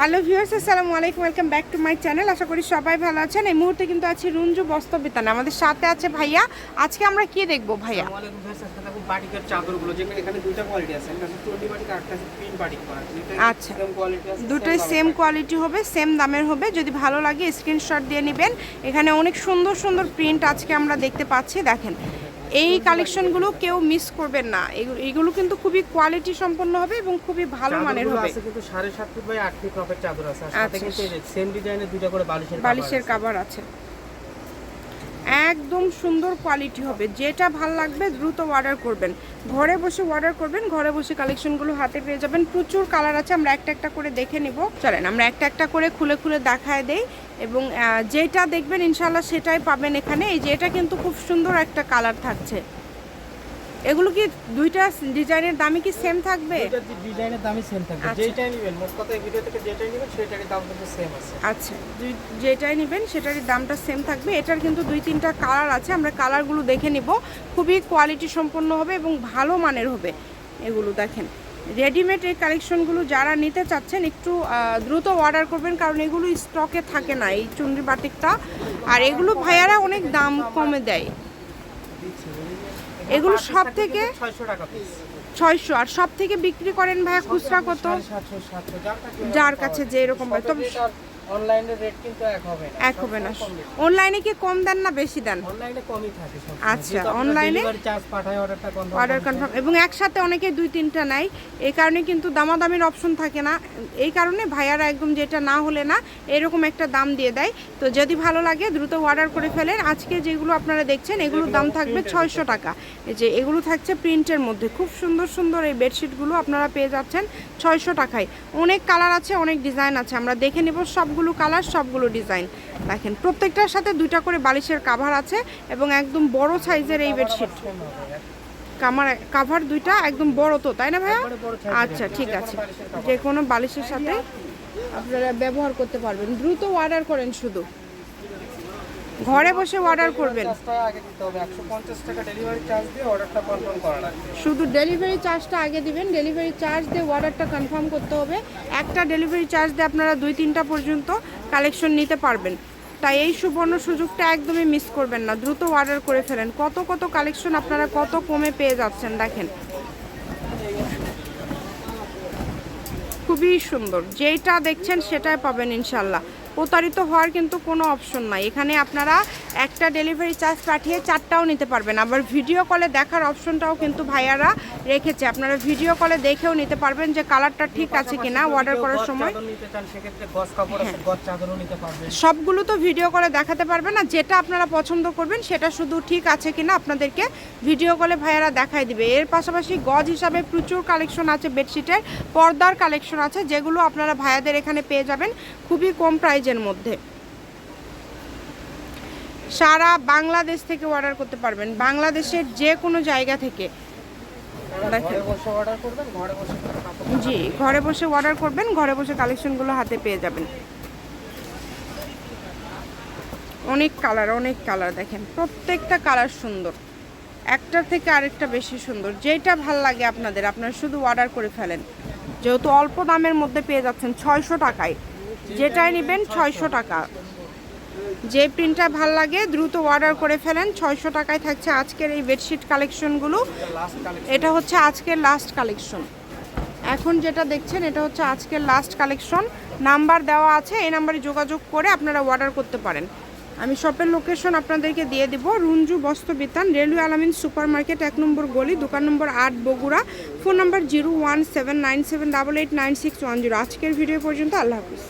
Hello viewers আসসালামু আলাইকুম welcome back to my channel আশা করি সবাই ভালো আছেন। এই মুহূর্তে কিন্তু আছি রুঞ্জু বস্তবিতানে আমাদের সাথে আছে ভাইয়া। আজকে আমরা কি দেখব ভাইয়া? আমাদের ভাই আজকে দেখো বাটিকের চাদরগুলো। যেগুলো এখানে দুইটা কোয়ালিটি আছে। একটা টোয়েন্টি বাটিক আর একটা প্রিন্ট বাটিক করা আচ্ছা। দুটোই সেম কোয়ালিটি হবে সেম দামের হবে। যদি ভালো লাগে স্ক্রিনশট দিয়ে নেবেন। এখানে অনেক সুন্দর সুন্দর প্রিন্ট আজকে আমরা দেখতে পাচ্ছি। দেখেন এই কালেকশনগুলো কেউ মিস করবেন না। এগুলো- কিন্তু খুবই কোয়ালিটি সম্পন্ন হবে এবং খুবই ভালো মানের হবে। কিন্তু সাড়ে সাত ফুট বাই আট ফিট মাপের চাদর আছে। আর সাথে আচ্ছা। কিন্তু সেম ডিজাইনের দুইটা করে বালিশের বালিশের কাভার আছে। একদম সুন্দর কোয়ালিটি হবে। যেটা ভালো লাগবে দ্রুত অর্ডার করবেন। ঘরে বসে অর্ডার করবেন ঘরে বসে কালেকশনগুলো হাতে পেয়ে যাবেন। প্রচুর কালার আছে আমরা একটা একটা করে দেখে নিব। চলেন আমরা একটা একটা করে খুলে খুলে দেখায় দেই। এবং যেটা দেখবেন ইনশাল্লাহ সেটাই পাবেন এখানে। এই যে এটা কিন্তু খুব সুন্দর একটা কালার থাকছে। এগুলো কি দুইটা ডিজাইনের দামই কি সেম থাকবে? ডিজাইনের দামই সেম থাকবে। আচ্ছা। যেটাই নেবেন মোট কথা এই ভিডিও থেকে যেটাই নেবেন সেটারই দাম কিন্তু সেম আছে। আচ্ছা। দুই- যেটাই নেবেন সেটারই দামটা সেম থাকবে। এটার কিন্তু দুই তিনটা কালার আছে আমরা কালারগুলো দেখে নিব। খুবই কোয়ালিটি সম্পন্ন হবে এবং ভালো মানের হবে। এগুলো দেখেন। রেডিমেড এই কালেকশনগুলো যারা নিতে চাচ্ছেন, একটু দ্রুত অর্ডার করবেন, কারণ এগুলো স্টকে থাকে না, এই চুনরি বাটিকটা। আর এগুলো ভাইয়ারা অনেক দাম কমে দেয়। এগুলো সব থেকে ছয়শো আর সব থেকে বিক্রি করেন ভাইয়া খুচরা কত? যার কাছে যে এরকম তবে অনলাইনের রেট কিন্তু এক হবে না এক হবে না। অনলাইনে কি কম দেন না বেশি দেন? অনলাইনে কমই থাকে আচ্ছা, online-এ চার্জ পাঠায় অর্ডারটা কনফার্ম অর্ডার কনফার্ম এবং একসাথে অনেকে দুই তিনটা নেয়। এই কারণে কিন্তু দামাদামির অপশন থাকে না। এই কারণে ভাইয়ারা একদম যেটা না হলে না এরকম একটা দাম দিয়ে দেয়। তো যদি ভালো লাগে দ্রুত অর্ডার করে ফেলেন। আজকে যেগুলো আপনারা দেখছেন এগুলোর দাম থাকবে ছয়শো টাকা। যে এগুলো থাকছে প্রিন্টের মধ্যে। খুব সুন্দর সুন্দর এই বেডশিটগুলো আপনারা পেয়ে যাচ্ছেন ছয়শো টাকায়। অনেক কালার আছে অনেক ডিজাইন আছে। আমরা দেখে নেব সবগুলো কালার সবগুলো ডিজাইন। দেখেন প্রত্যেকটার সাথে দুইটা করে বালিশের কাভার আছে এবং একদম বড় সাইজের এই বেডশিট কামার কাভার দুইটা একদম বড় তো তাই না ভাইয়া? আচ্ছা ঠিক আছে। যে কোনো বালিশের সাথে আপনারা ব্যবহার করতে পারবেন। দ্রুত অর্ডার করেন শুধু। ঘরে বসে অর্ডার করবেন। চার্জটা আগে দিতে হবে। 150 টাকা ডেলিভারি চার্জ অর্ডারটা কনফার্ম করা শুধু ডেলিভারি চার্জটা আগে দিবেন। ডেলিভারি চার্জ দিয়ে অর্ডারটা কনফার্ম করতে হবে। একটা ডেলিভারি চার্জ দিয়ে আপনারা দুই তিনটা পর্যন্ত কালেকশন নিতে পারবেন। তাই এই সুবর্ণ সুযোগটা একদমই মিস করবেন না। দ্রুত অর্ডার করে ফেলেন। কত কত কালেকশন আপনারা কত কমে পেয়ে যাচ্ছেন দেখেন। খুবই সুন্দর। যেটা দেখছেন সেটাই পাবেন ইনশাল্লাহ। প্রতারিত হওয়ার কিন্তু কোনো অপশন নাই। এখানে আপনারা একটা ডেলিভারি চার্জ পাঠিয়ে চারটাও নিতে পারবেন। আবার ভিডিও কলে দেখার অপশনটাও কিন্তু ভাইয়ারা রেখেছে। আপনারা ভিডিও কলে দেখেও নিতে পারবেন যে কালারটা ঠিক আছে কিনা অর্ডার করার সময়। পারবেন। সবগুলো তো ভিডিও কলে দেখাতে পারবে না যেটা আপনারা পছন্দ করবেন সেটা শুধু ঠিক আছে কিনা আপনাদেরকে ভিডিও কলে ভাইয়ারা দেখাই দিবে। এর পাশাপাশি গজ হিসাবে প্রচুর কালেকশন আছে বেডশিটের পর্দার কালেকশন আছে যেগুলো আপনারা ভাইয়াদের এখানে পেয়ে যাবেন খুবই কম প্রাইজের মধ্যে। সারা বাংলাদেশ থেকে অর্ডার করতে পারবেন। বাংলাদেশের যে কোনো জায়গা থেকে। জি ঘরে বসে অর্ডার করবেন ঘরে বসে কালেকশনগুলো হাতে পেয়ে যাবেন। অনেক কালার অনেক কালার দেখেন। প্রত্যেকটা কালার সুন্দর। একটার থেকে আরেকটা বেশি সুন্দর। যেটা ভালো লাগে আপনাদের আপনারা শুধু অর্ডার করে ফেলেন। যেহেতু অল্প দামের মধ্যে পেয়ে যাচ্ছেন ছয়শো টাকায়। যেটাই নেবেন ছয়শো টাকা। যে প্রিন্টটা ভালো লাগে, দ্রুত অর্ডার করে ফেলেন। ছয়শো টাকায় থাকছে আজকের এই বেডশিট কালেকশনগুলো এটা হচ্ছে আজকের লাস্ট কালেকশন এখন যেটা দেখছেন, এটা হচ্ছে আজকের লাস্ট কালেকশন নাম্বার দেওয়া আছে, এই নাম্বারে যোগাযোগ করে আপনারা অর্ডার করতে পারেন। আমি শপের লোকেশন আপনাদেরকে দিয়ে দিব। Runju বস্ত্রবিতান, railway Alamin super market এক নম্বর গলি, দোকান নম্বর আট, বগুড়া। ফোন নম্বর zero one seven nine seven double eight nine six one zero. আজকের ভিডিও পর্যন্ত আল্লাহ হাফিজ।